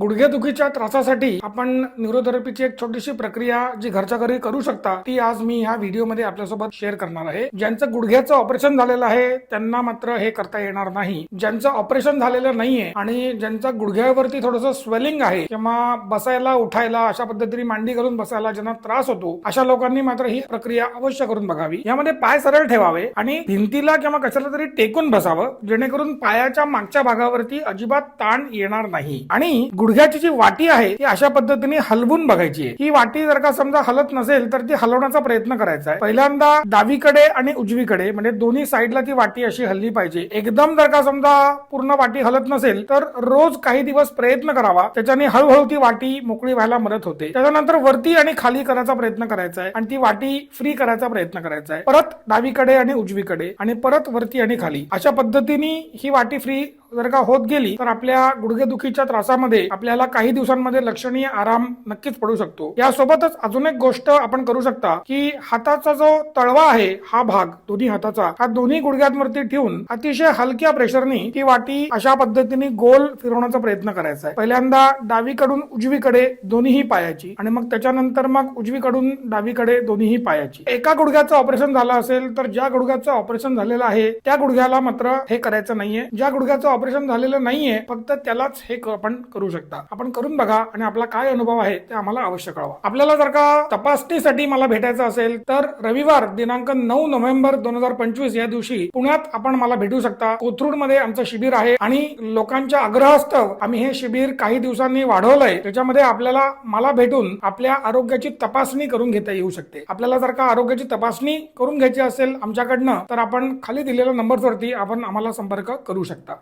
गुडघेदुखीच्या त्रासासाठी आपण न्यूरोथेरपीची एक छोटीशी प्रक्रिया जी घरच्या घरी करू शकता ती आज मी ह्या व्हिडिओमध्ये आपल्यासोबत शेअर करणार आहे. ज्यांचं गुडघ्याचं ऑपरेशन झालेलं आहे त्यांना मात्र हे करता येणार नाही. ज्यांचं ऑपरेशन झालेलं नाहीये आणि ज्यांचा गुडघ्यावरती थोडंसं स्वेलिंग आहे किंवा बसायला उठायला अशा पद्धतीने मांडी घालून बसायला ज्यांना त्रास होतो अशा लोकांनी मात्र ही प्रक्रिया अवश्य करून बघावी. यामध्ये पाय सरळ ठेवावे आणि भिंतीला किंवा कशाला तरी टेकून बसावं जेणेकरून पायाच्या मागच्या भागावरती अजिबात ताण येणार नाही. आणि गुड गुडघ्याची जी वाटी आहे ती अशा पद्धतीने हलवून बघायची आहे. ही वाटी जर का समजा हलत नसेल तर ती हलवण्याचा प्रयत्न करायचा आहे. पहिल्यांदा डावीकडे आणि उजवीकडे म्हणजे दोन्ही साईडला ती वाटी अशी हल्ली पाहिजे. एकदम जर का समजा पूर्ण वाटी हलत नसेल तर रोज काही दिवस प्रयत्न करावा. त्याच्याने हळूहळू ती वाटी मोकळी व्हायला मदत होते. त्याच्यानंतर वरती आणि खाली करायचा प्रयत्न करायचा आहे आणि ती वाटी फ्री करायचा प्रयत्न करायचा आहे. परत डावीकडे आणि उजवीकडे आणि परत वरती आणि खाली. अशा पद्धतीने ही वाटी फ्री जर का होत गेली तर आपल्या गुडघेदुखीच्या त्रासामध्ये आपल्याला काही दिवसांमध्ये लक्षणीय आराम नक्कीच पडू शकतो. यासोबतच अजून एक गोष्ट आपण करू शकता की हाताचा जो तळवा आहे हा भाग दोन्ही हाताचा हा दोन्ही गुडघ्यांवरती ठेवून अतिशय हलक्या प्रेशरनी ती वाटी अशा पद्धतीने गोल फिरवण्याचा प्रयत्न करायचा आहे. पहिल्यांदा डावीकडून उजवीकडे दोन्हीही पायाची आणि मग त्याच्यानंतर मग उजवीकडून डावीकडे दोन्हीही पायाची. एका गुडघ्याचं ऑपरेशन झालं असेल तर ज्या गुडघ्याचं ऑपरेशन झालेलं आहे त्या गुडघ्याला मात्र हे करायचं नाहीये. ज्या गुडघ्याचं ऑपरेशन झालेलं नाहीये फक्त त्यालाच हे आपण करू शकता. आपण करून बघा आणि आपला काय अनुभव आहे ते आम्हाला अवश्य कळवा. आपल्याला जर का तपासणीसाठी मला भेटायचं असेल तर रविवार दिनांक नऊ नोव्हेंबर दोन हजार पंचवीस या दिवशी पुण्यात आपण मला भेटू शकता. कोथरूडमध्ये आमचं शिबिर आहे आणि लोकांच्या आग्रहास्तव आम्ही हे शिबिर काही दिवसांनी वाढवलंय. त्याच्यामध्ये आपल्याला मला भेटून आपल्या आरोग्याची तपासणी करून घेता येऊ शकते. आपल्याला जर का आरोग्याची तपासणी करून घ्यायची असेल आमच्याकडनं तर आपण खाली दिलेल्या नंबरवरती आपण आम्हाला संपर्क करू शकता.